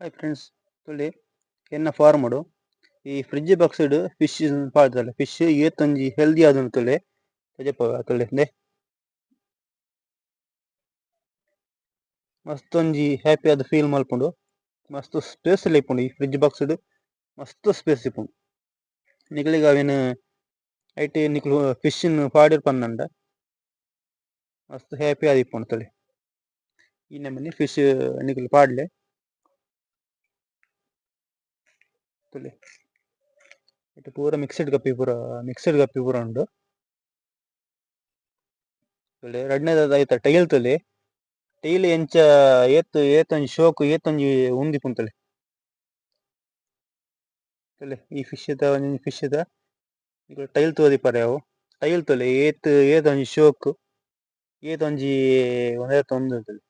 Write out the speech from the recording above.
Hi friends ತುಳಿ ಎನ್ನ ಫಾರ್ಮಡು ಈ ಫ್ರಿಡ್ಜ್ ಬಾಕ್ಸ್ಡ್ ಫಿಶ್ ಪಾಡ್ದಲ್ಲ ಫಿಶ್ ಏತೊಂಜಿ ಹೆಲ್ದಿ ಆದುಂಡು ತುಳಿ ತಜಪ್ಪ ಅಂದೆ ಮಸ್ತ್ ಒಂಜಿ ಹ್ಯಾಪಿ ಆದ ಫೀಲ್ ಮಲ್ಪುಂಡು ಮಸ್ತ್ ಸ್ಪೇಸ್ ಅಲ್ಲಿ ಇಪ್ಪುಂಡು, ಈ ಫ್ರಿಡ್ಜ್ ಬಾಕ್ಸ್ಡ್ ಮಸ್ತ್ ಸ್ಪೇಸ್ ಇಪ್ಪುಂಡು. ನಿಗಳಿಗ ಅವೇನು, ಐಟಿ ನಿಕ್ಲು ಫಿಶ್ ಪಾಡಿರ್ ಪನ್ನಂಡ ಮಸ್ತ್ ಹ್ಯಾಪಿ ಆದ ಇಪ್ಪುಂಡು ತುಳಿ ಈ ನಮ್ಮನೆ ಫಿಶ್ ನಿಕ್ಲು ಪಾಡ್ಲೆ. ಇಟ್ ಪೂರ ಮಿಕ್ಸ್ಡ್ ಗಪ್ಪಿ, ಪೂರ ಮಿಕ್ಸ್ಡ್ ಗಪ್ಪಿ ಪೂರ ಉಂಡು ತುಳಿ ಎರಡನೇದಾದ ಐತ ಟೈಲ್ ತುಳಿ ಟೈಲ್ ಎಂಚ ಏತ್, ಏತೊಂಜಿ ಶೋಕು ಏತೊಂಜಿ ಉಂದಿ ತುಳಿ ತುಳಿ ಈ ಫಿಶ್ ದ, ಒಂಜಿ ಫಿಶ್ ದ. ಟೈಲ್ ಟೈಲ್ ಪರೆ ಅವು. ಟೈಲ್ ತುಳಿ ಏತ್ ಏತ್ ಒಂಜಿ ಶೋಕು ಏತ್ ಒಂಜಿ ಉಂದು ತುಳಿ